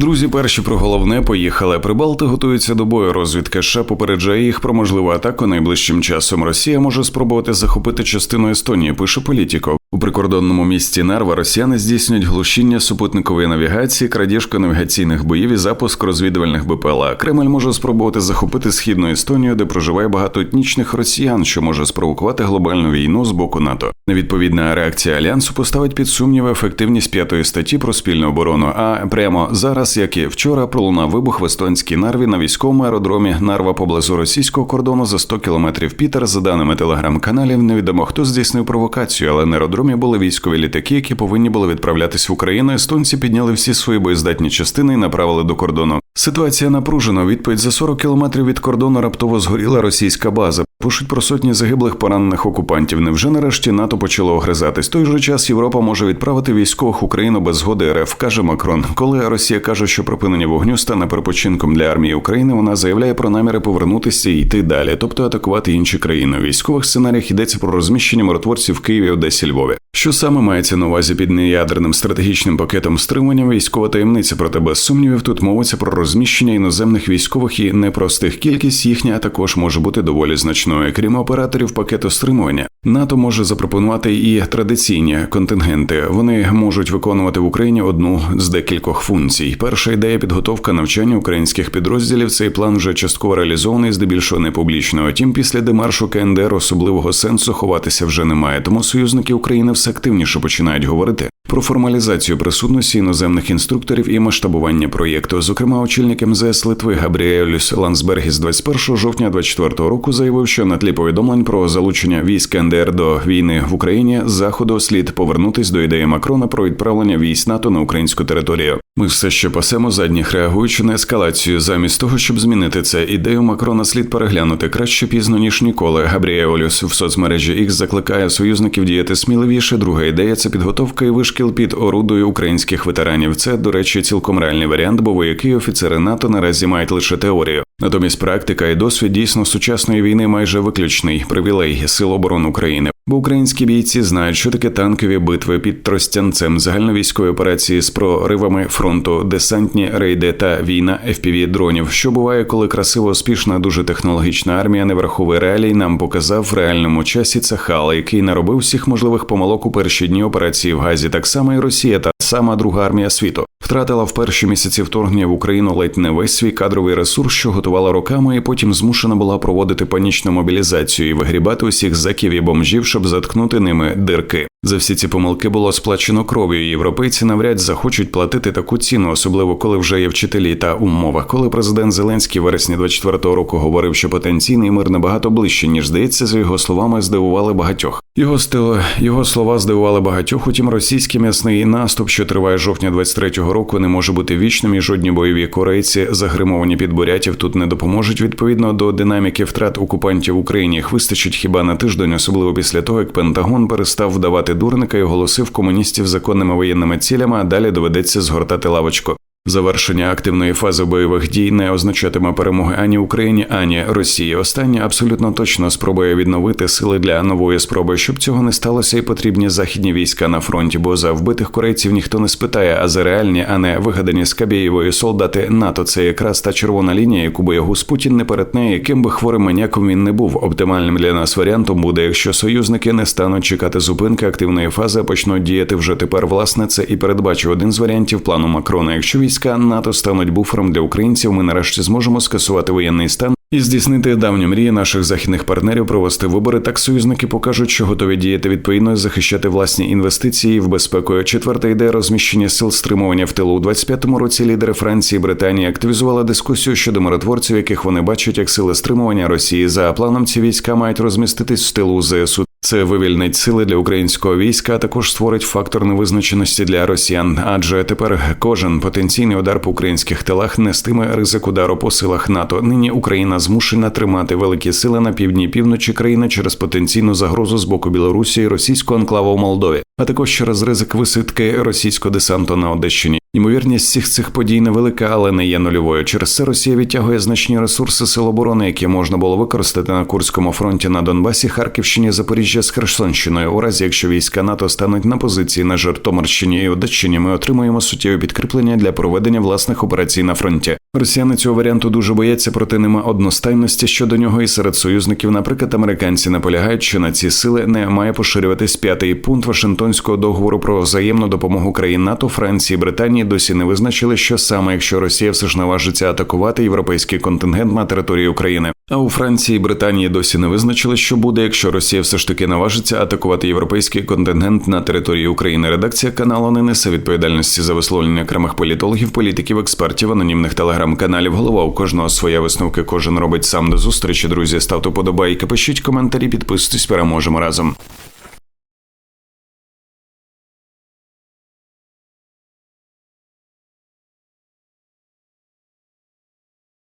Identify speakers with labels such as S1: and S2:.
S1: Друзі, перші про головне поїхали. Прибалти готуються до бою. Розвідка США попереджає їх про можливу атаку найближчим часом. Росія може спробувати захопити частину Естонії. Пише політіко. У прикордонному місті Нарва росіяни здійснюють глушіння супутникової навігації, крадіжку навігаційних боїв і запуск розвідувальних БПЛА. Кремль може спробувати захопити східну Естонію, де проживає багато етнічних росіян, що може спровокувати глобальну війну з боку НАТО. Невідповідна реакція альянсу поставить під сумнів ефективність п'ятої статті про спільну оборону. А прямо зараз, як і вчора, пролунав вибух в естонській нарві на військовому аеродромі Нарва поблизу російського кордону за 100 кілометрів Пітер. За даними телеграм-каналів, невідомо хто здійснив провокацію, але на аеродромі були військові літаки, які повинні були відправлятись в Україну. Естонці підняли всі свої боєздатні частини і направили до кордону. Ситуація напружена. Відповідь за 40 кілометрів від кордону раптово згоріла російська база. Пишуть про сотні загиблих поранених окупантів. Невже нарешті НАТО почало огризатись? Той же час Європа може відправити військових Україну без згоди РФ, каже Макрон. Коли Росія каже, що припинення вогню стане перепочинком для армії України, вона заявляє про наміри повернутися і йти далі, тобто атакувати інші країни. У військових сценаріях йдеться про розміщення миротворців в Києві, Одесі, Львові. Що саме мається на увазі під неядерним стратегічним пакетом стримування військова таємниця? Проте без сумнівів тут мовиться про розміщення іноземних військових і непростих кількість їхня також може бути доволі значною. Крім операторів пакету стримування, НАТО може запропонувати і традиційні контингенти. Вони можуть виконувати в Україні одну з декількох функцій. Перша ідея підготовка навчання українських підрозділів. Цей план вже частково реалізований, здебільшого не публічно. Втім, після демаршу КНДР особливого сенсу ховатися вже немає. Тому союзники України все активніше починають говорити про формалізацію присутності іноземних інструкторів і масштабування проєкту. Зокрема, очільник МЗС Литви Габріелюс Лансбергіс 21 жовтня 24 року заявив, що на тлі повідомлень про залучення військ НДР до війни в Україні заходу слід повернутись до ідеї Макрона про відправлення військ НАТО на українську територію. Ми все ще пасемо задніх, реагуючи на ескалацію. Замість того, щоб змінити це, ідею Макрона слід переглянути краще пізно ніж ніколи. Габріелюс в соцмережі X закликає союзників діяти сміливіше. Друга ідея це підготовка і вишкіл під орудою українських ветеранів. Це, до речі, цілком реальний варіант, бо вояки офіцери НАТО наразі мають лише теорію. Натомість практика і досвід дійсно сучасної війни майже виключний привілей сил оборони України. Бо українські бійці знають, що таке танкові битви під Тростянцем, загальновійськові операції з проривами фронту, десантні рейди та війна fpv дронів. Що буває, коли красиво, успішна, дуже технологічна армія не враховує реалій, нам показав в реальному часі Цахал, який наробив всіх можливих помилок у перші дні операції в Газі. Так само і Росія та сама друга армія світу втратила в перші місяці вторгнення в Україну ледь не весь свій кадровий ресурс, що готувала роками, і потім змушена була проводити панічну мобілізацію і вигрібати усіх заків і бомжів, щоб заткнути ними дирки. За всі ці помилки було сплачено кров'ю. Європейці навряд захочуть платити таку ціну, особливо коли вже є вчителі та умова. Коли президент Зеленський вересні 24-го року говорив, що потенційний мир набагато ближче, ніж здається, за його словами здивували багатьох. Його стило його слова здивували багатьох. Утім, російський м'ясний наступ, що триває жовтня 23-го року, не може бути вічним. І жодні бойові корейці, загримовані під бурятів, тут не допоможуть. Відповідно до динаміки втрат окупантів в Україні їх вистачить хіба на тиждень, особливо після того, як Пентагон перестав вдавати дурника і оголосив комуністів законними воєнними цілями. А далі доведеться згортати лавочку. Завершення активної фази бойових дій не означатиме перемоги ані Україні, ані Росії. Останнє абсолютно точно спробує відновити сили для нової спроби. Щоб цього не сталося, і потрібні західні війська на фронті, бо за вбитих корейців ніхто не спитає, а за реальні, а не вигадані Скабєєвої солдати НАТО. Це якраз та червона лінія, яку боягуз Путін не перетне, яким би хворим маньяком він не був. Оптимальним для нас варіантом буде, якщо союзники не стануть чекати зупинки активної фази, а почнуть діяти вже тепер. Власне, це і передбачив один з варіантів плану Макрона. Якщо війська НАТО стануть буфером для українців, ми нарешті зможемо скасувати воєнний стан і здійснити давню мрію наших західних партнерів провести вибори. Так союзники покажуть, що готові діяти відповідно захищати власні інвестиції в безпеку. Четверта ідея розміщення сил стримування в тилу у 25-му році. Лідери Франції і Британії активізували дискусію щодо миротворців, яких вони бачать як сили стримування Росії. За планом ці війська мають розміститись в тилу ЗСУ. Це вивільнить сили для українського війська, а також створить фактор невизначеності для росіян. Адже тепер кожен потенційний удар по українських тилах нестиме ризик удару по силах НАТО. Нині Україна змушена тримати великі сили на півдні і півночі країни через потенційну загрозу з боку Білорусі і російського анклаву в Молдові. а також через ризик висадки російського десанту на Одещині. Ймовірність всіх цих подій невелика, але не є нульовою. Через це Росія відтягує значні ресурси сил оборони, які можна було використати на Курському фронті на Донбасі, Харківщині, Запоріжжя з Херсонщиною. У разі якщо війська НАТО стануть на позиції на Жертомирщині і Одещині, ми отримуємо суттєві підкріплення для проведення власних операцій на фронті. Росіяни цього варіанту дуже бояться, проте нема одностайності щодо нього і серед союзників. Наприклад, американці наполягають, що на ці сили не має поширюватись п'ятий пункт Вашингтонського договору про взаємну допомогу країн НАТО, Франції, Британії досі не визначили, що саме, якщо Росія все ж наважиться атакувати європейський контингент на території України. А у Франції і Британії досі не визначили, що буде, якщо Росія все ж таки наважиться атакувати європейський контингент на території України. Редакція каналу не несе відповідальності за висловлення окремих політологів, політиків, експертів, анонімних телеграм-каналів. Голова у кожного своя висновки. Кожен робить сам до зустрічі. Друзі, ставте подобайки, пишіть коментарі, підписуйтесь, переможемо разом.